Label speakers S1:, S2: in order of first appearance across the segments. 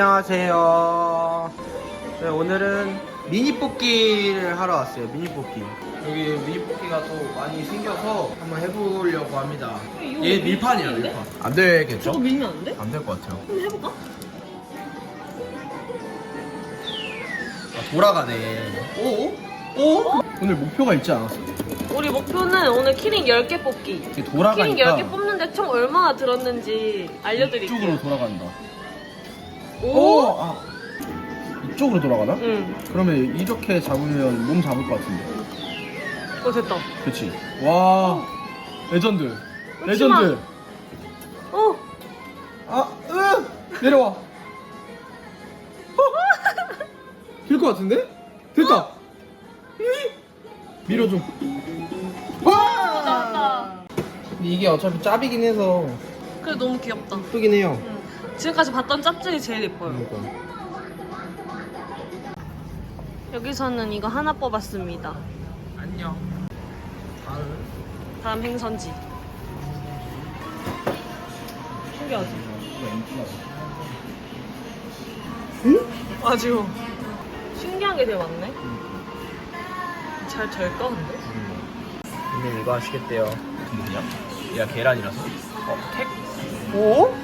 S1: 안녕하세요. 네, 오늘은 미니 뽑기를 하러 왔어요. 미니 뽑기. 여기 미니 뽑기가 또 많이 생겨서 한번 해보려고 합니다. 얘 밀판이야?
S2: 밀판.
S1: 안 되겠죠?
S2: 저거 밀면 안 돼?
S1: 안 될 것 같아요.
S2: 한번 해볼까?
S1: 아, 돌아가네. 오? 오? 오늘 목표가 있지 않았어?
S2: 우리 목표는 오늘 키링 10개 뽑기.
S1: 이게
S2: 키링
S1: 돌아가니까
S2: 10개 뽑는데 총 얼마나 들었는지 알려드릴게요.
S1: 이쪽으로 돌아간다.
S2: 오?
S1: 아. 이쪽으로 돌아가나?
S2: 응.
S1: 그러면 이렇게 잡으면 몸 잡을 것 같은데.
S2: 어, 됐다.
S1: 그치? 와. 레전드.
S2: 그치만-
S1: 레전드.
S2: 어,
S1: 아, 으! 내려와. 될 것 같은데? 됐다. 밀어줘. 와!
S2: 나왔다.
S1: 근데 이게 어차피 짭이긴 해서
S2: 그래, 너무 귀엽다.
S1: 예쁘긴 해요.
S2: 응. 지금까지 봤던 짭 중에 제일 예뻐요.
S1: 그러니까.
S2: 여기서는 이거 하나 뽑았습니다.
S1: 안녕. 다음.
S2: 다음 행선지. 신기하지?
S1: 응?
S2: 아주 신기한 게 되게 많네. 잘될 거는데?
S1: 형님 이거 하시겠대요. 뭐냐? 얘가 계란이라서. 어, 택? 오?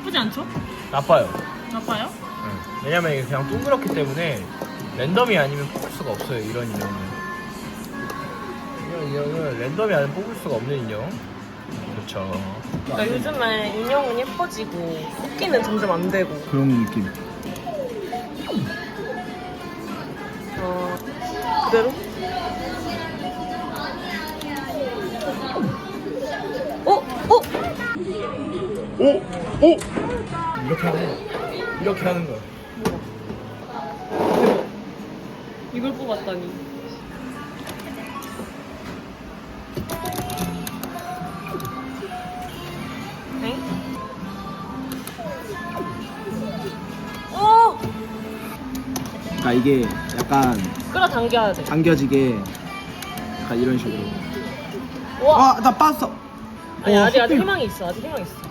S2: 나쁘지 않죠?
S1: 나빠요.
S2: 나빠요?
S1: 응. 왜냐면 이게 그냥 동그랗기 때문에 랜덤이 아니면 뽑을 수가 없어요. 이런 인형은. 이런 인형은 랜덤이 아니면 뽑을 수가 없는 인형. 그렇죠.
S2: 그러니까 요즘에 인형은 예뻐지고 뽑기는 점점 안 되고
S1: 그런 느낌.
S2: 어 그대로? 어? 어?
S1: 오! 오! 이렇게 하는 거야. 이렇게 하는 거야.
S2: 이걸 뽑았다니 엥? 오!
S1: 그러니까 이게 약간
S2: 끌어당겨야 돼
S1: 당겨지게 약간 이런 식으로.
S2: 와,
S1: 나 빠졌어.
S2: 아니
S1: 어,
S2: 아직 아직. 희망이 있어 아직 희망 있어 우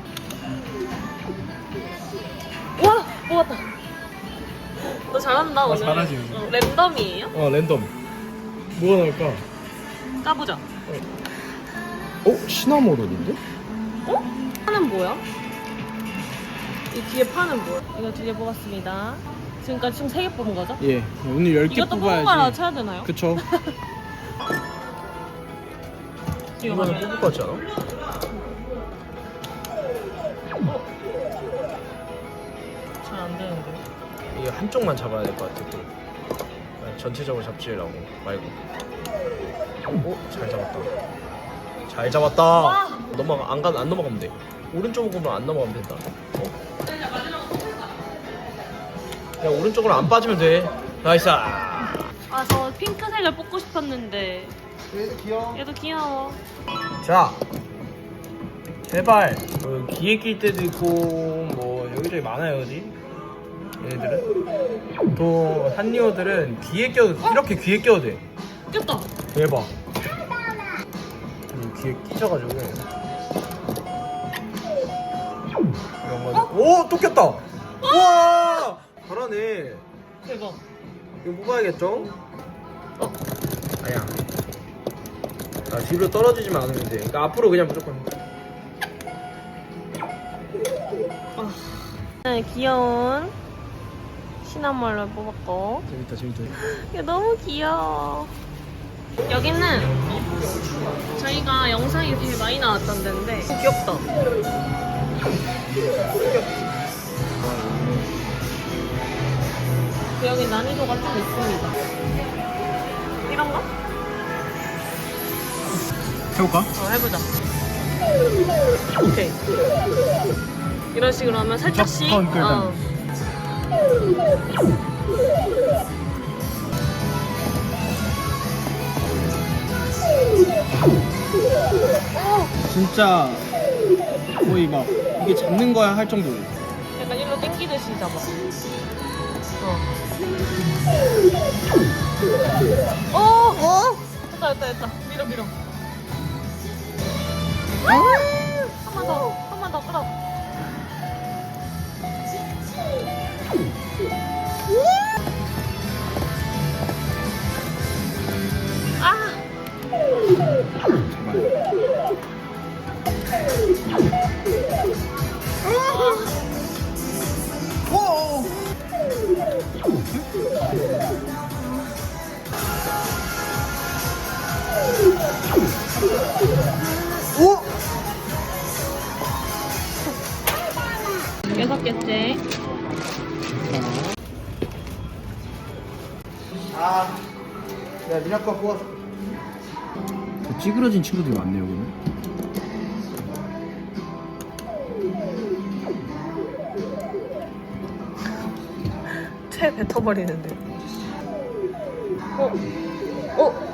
S2: 와! 뽑았다 너 잘한다 오늘
S1: 잘하지, 오늘.
S2: 어, 랜덤이에요?
S1: 어, 랜덤. 뭐가 나올까?
S2: 까보자
S1: 어, 시나모롤인데?
S2: 어? 파는 뭐야? 이 뒤에 파는 뭐야? 이거 두 개 뽑았습니다. 지금까지 총 세 개 뽑은 거죠?
S1: 예, 오늘 10개
S2: 이것도 뽑은 거라 쳐야 되나요?
S1: 그쵸.
S2: 이거 가져요.
S1: 뽑을 것 같지 않아?
S2: 잘안 되는데.
S1: 이게 한쪽만 잡아야 될 것 같아. 또. 아니, 전체적으로 잡지라고 말고. 오, 잘 잡았다. 잘 잡았다.
S2: 와!
S1: 넘어가 안 가, 안 넘어가면 돼. 오른쪽으로 안 넘어가면 된다. 어? 야 오른쪽으로 안 빠지면 돼. 나이스. 아,
S2: 아, 저 핑크색을 뽑고 싶었는데.
S1: 귀여워.
S2: 얘도 귀여워.
S1: 자, 제발. 어, 귀에 낄 때도 있고 뭐 여기저기 많아요, 어디? 얘네들은 또 한리오들은 귀에 껴도 이렇게 귀에 껴도 돼.
S2: 꼈다.
S1: 대박. 이 귀에 끼셔가지고. 이런 거. 오, 또 꼈다. 와, 잘하네.
S2: 대박.
S1: 이거 뽑아야겠죠? 어, 아야. 아, 뒤로 떨어지지만 않으면 돼. 그러니까 앞으로 그냥 무조건.
S2: 네, 귀여운 시나몰을 뽑았고.
S1: 재밌다, 재밌다.
S2: 얘 너무 귀여워. 여기는 저희가 영상이 되게 많이 나왔던 데인데 귀엽다. 여기 난이도가 좀 있습니다. 이런 거?
S1: 해볼까?
S2: 어, 해보자. 오케이. 이런 식으로 하면 살짝씩. 어.
S1: 진짜 거의 막 이게 잡는 거야 할 정도로.
S2: 약간 일로 당기듯이 잡아. 어. 어! 어! 됐다, 됐다, 됐다. 밀어, 밀어. 한 번 더, 한 번 더 끌어. 여섯 개째.
S1: 아, 내가 미나 거 뽑았어.
S3: 찌그러진 친구들이 많네요, 여기는.
S2: 채 뱉어버리는데. 어? 어?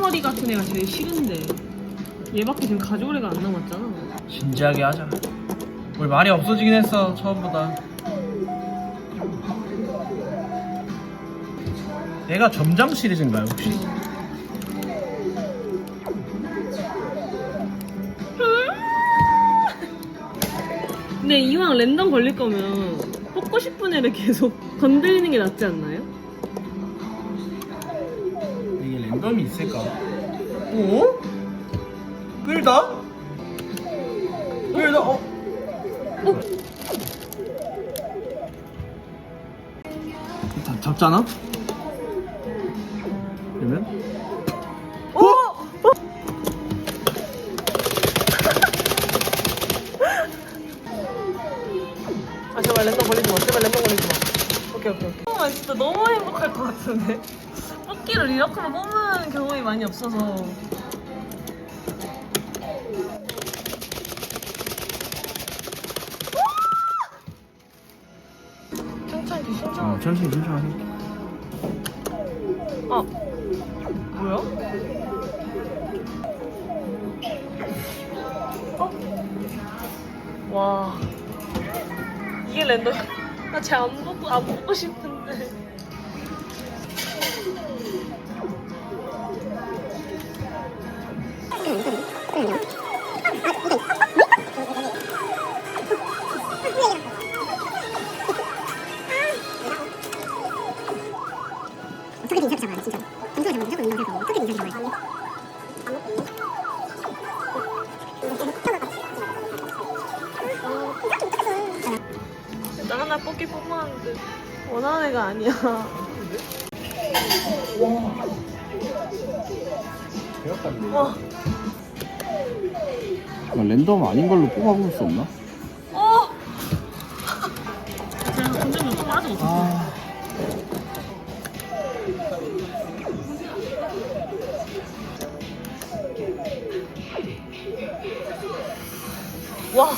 S2: 머리 같은 애가 제일 싫은데. 얘밖에 지금 가져올 애가 안 남았잖아.
S1: 진지하게 하자. 우리 말이 없어지긴 했어, 처음보다. 얘가 점장 시리즈인가요, 혹시?
S2: 근데 이왕 랜덤 걸릴 거면 뽑고 싶은 애를 계속 건드리는 게 낫지 않나요?
S1: 이게 랜덤이 있을까? 오? 끌다? 끌다? 어?
S3: 다 잡잖아? 그러면?
S2: 어? 아 제발 랜덤 걸리지 마. 제발 랜덤 걸리지 마. 오케이 오케이 오케이. 아 진짜 너무 행복할 것 같은데. 뽑기를 이렇게 뽑는 경험이 많이 없어서. 천천히.
S3: 어, 천천히.
S2: 아 뭐야? 어? 와 이게 랜덤 나 쟤안 먹고 안 먹고 싶은데
S4: 인사를 잡아야 돼 진짜 인사를 잡으면 무조건 인사를 잡아야 돼 어떻게 인사를 잡아야 돼
S2: 나 하나 뽑기 뽑았는데 원하는 애가 아니야 와
S3: 아, 랜덤 아닌 걸로 뽑아볼 수 없나?
S2: 어! 제가 또 빠져 어떡해
S3: 아.
S2: 와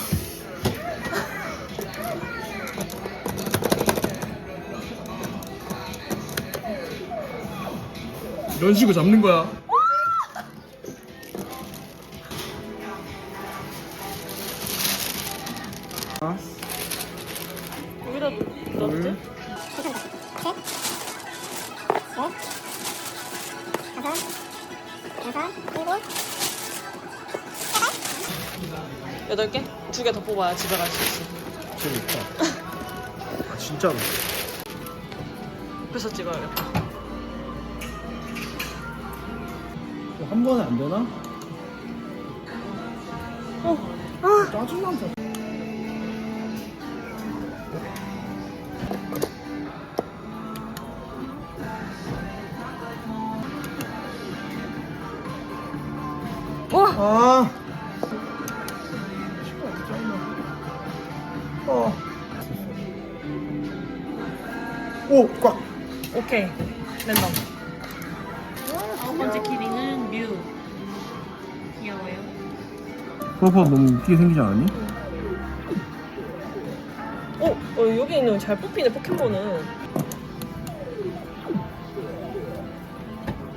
S3: 이런 식으로 잡는 거야. 아,
S2: 여기다 넣었지? 여덟 개? 두 개 더 뽑아야 집에 갈 수 있어
S1: 재밌다. 아, 진짜로.
S2: 옆에서 찍어야겠다
S3: 한 번에 안 되나?
S2: 어. 아.
S3: 짜증난다.
S2: 와!
S1: 아.
S2: 오케이. 랜덤. 아홉 번째 키링은 뮤. 귀여워요.
S3: 퍼퍼 너무 웃기게 생기지 않았니?
S2: 어, 어 여기 있는 잘 뽑히네 포켓몬은.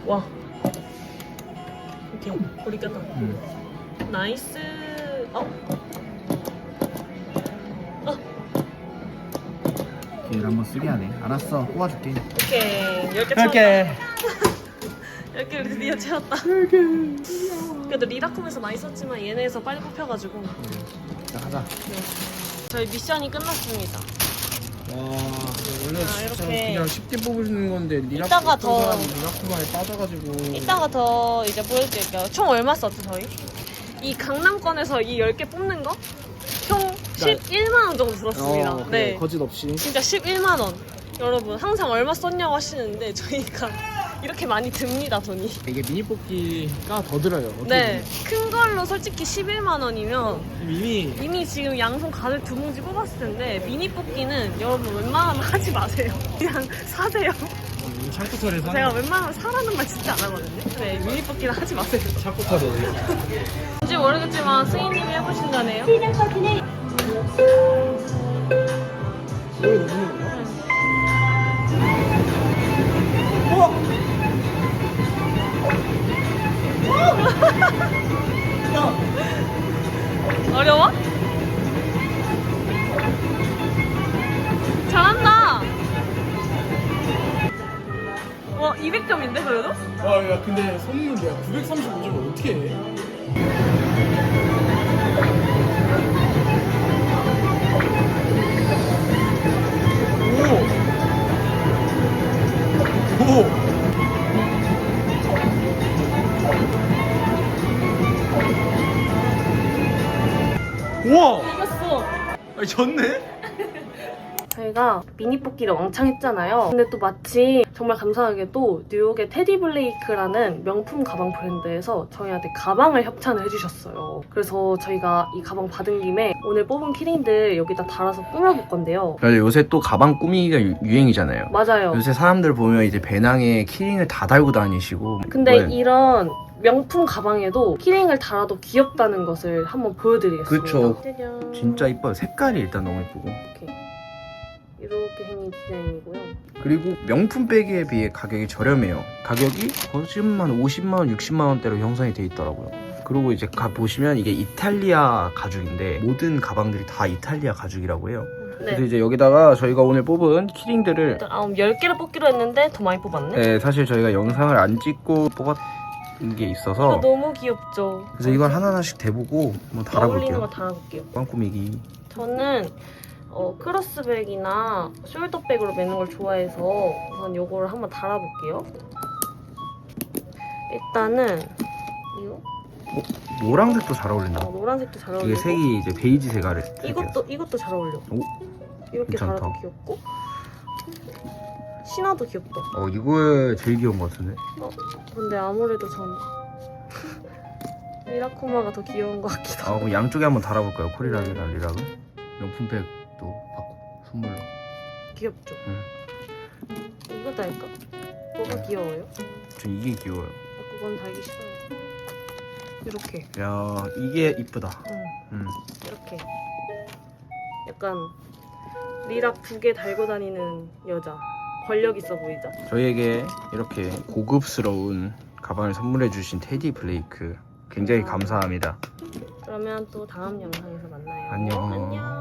S2: 와. 오케이. 우리 꼈다.
S3: 응.
S2: 나이스. 어? 어
S3: 얘를 한번 쓰게 하네. 알았어, 뽑아줄게.
S2: 오케이 10개 채웠다
S1: 이렇게.
S2: 10개를 드디어 채웠다 그래도 리라콤에서 많이 썼지만 얘네에서 빨리 뽑혀가지고
S1: 자, 가자.
S2: 저희 미션이 끝났습니다
S1: 와,
S3: 원래
S2: 아,
S3: 진짜
S2: 이렇게.
S3: 그냥 쉽게 있는 건데 리라쿠
S2: 이따가 더-
S3: 리라쿠마에 빠져가지고
S2: 이따가 더 이제 보여드릴게요. 총 얼마 썼죠, 저희? 이 강남권에서 이 10개 뽑는 거? 총 11만 원 정도 들었습니다.
S3: 어, 그래,
S2: 네.
S3: 거짓 없이
S2: 진짜 11만 원. 여러분, 항상 얼마 썼냐고 하시는데, 저희가 이렇게 많이 듭니다, 돈이.
S3: 이게 미니 뽑기가 더 들어요 어떻게
S2: 네. 큰 걸로 솔직히 11만 원이면
S3: 보면. 이미
S2: 이미 지금 양손 가득 두 봉지 뽑았을 텐데, 미니 뽑기는 여러분 웬만하면 하지 마세요. 그냥 사세요.
S3: 음, 창고털에 사는
S2: 제가 웬만하면 사라는 말 진짜 안 하거든요. 네, 미니 뽑기는 하지 마세요.
S3: 창고털에
S2: 뭔지 모르겠지만 승희님이 해보신다네요.
S3: 너무 좋아
S2: 어려워? 200점인데 그래도?
S3: 와 야 근데 손은 내가 935점을 어떻게 해? 오! 오!
S1: 우와!
S2: 이겼어.
S1: 아니, 졌네?
S2: 저희가 미니 뽑기를 왕창 했잖아요. 근데 또 마침 정말 감사하게도 뉴욕의 테디 블레이크라는 명품 가방 브랜드에서 저희한테 가방을 협찬을 해주셨어요. 그래서 저희가 이 가방 받은 김에 오늘 뽑은 키링들 여기다 달아서 꾸며볼 건데요.
S1: 요새 또 가방 꾸미기가 유- 유행이잖아요.
S2: 맞아요.
S1: 요새 사람들 보면 이제 배낭에 키링을 다 달고 다니시고.
S2: 근데
S1: 네.
S2: 이런 명품 가방에도 키링을 달아도 귀엽다는 것을 한번 보여드리겠습니다.
S1: 그쵸.
S2: 짜잔.
S1: 진짜 이뻐요. 색깔이 일단 너무 이쁘고.
S2: 이렇게 이렇게 생긴 디자인이고요.
S1: 그리고 명품 백에 비해 가격이 저렴해요. 가격이 거짓말 50만 원, 60만 원대로 형성이 돼 있더라고요. 그리고 이제 가 보시면 이게 이탈리아 가죽인데 모든 가방들이 다 이탈리아 가죽이라고 해요. 그래서
S2: 네.
S1: 이제 여기다가 저희가 오늘 뽑은 키링들을
S2: 일단 아, 10개를 뽑기로 했는데 더 많이 뽑았네.
S1: 네, 사실 저희가 영상을 안 찍고 뽑았던 게 있어서
S2: 너무 귀엽죠?
S1: 그래서 이걸 하나하나씩 대보고 한번
S2: 어울리는 거
S1: 달아볼게요.
S2: 달아볼게요.
S1: 가방 꾸미기.
S2: 저는 어, 크로스백이나 숄더백으로 매는 걸 좋아해서 우선 요거를 한번 달아볼게요. 일단은 이거
S1: 노란색도 잘 어울린다.
S2: 어, 노란색도 잘
S1: 이게
S2: 어울리고
S1: 색이 이제 베이지색 아래.
S2: 이것도 이것도 잘 어울려.
S1: 오,
S2: 이렇게
S1: 괜찮다.
S2: 달아도 귀엽고 신화도 귀엽다.
S1: 어 이거 제일 귀여운 것 같은데.
S2: 근데 아무래도 전 미라코마가 더 귀여운 것 같기도
S1: 아
S2: 하고.
S1: 그럼 양쪽에 한번 달아볼까요? 코리락이랑 리락을. 명품백 도 받고 선물로.
S2: 귀엽죠?
S1: 응.
S2: 이거 달까? 뭐가 귀여워요?
S1: 전 이게 귀여워요.
S2: 아, 그건 달기 싫어요. 이렇게.
S1: 야 이게 이쁘다.
S2: 응.
S1: 음.
S2: 이렇게. 약간 리락 두 개 달고 다니는 여자. 권력 있어 보이죠?
S1: 저희에게 이렇게 고급스러운 가방을 선물해 주신 테디 블레이크 굉장히 감사합니다.
S2: 그러면 또 다음 영상에서 만나요.
S1: 안녕.
S2: 안녕.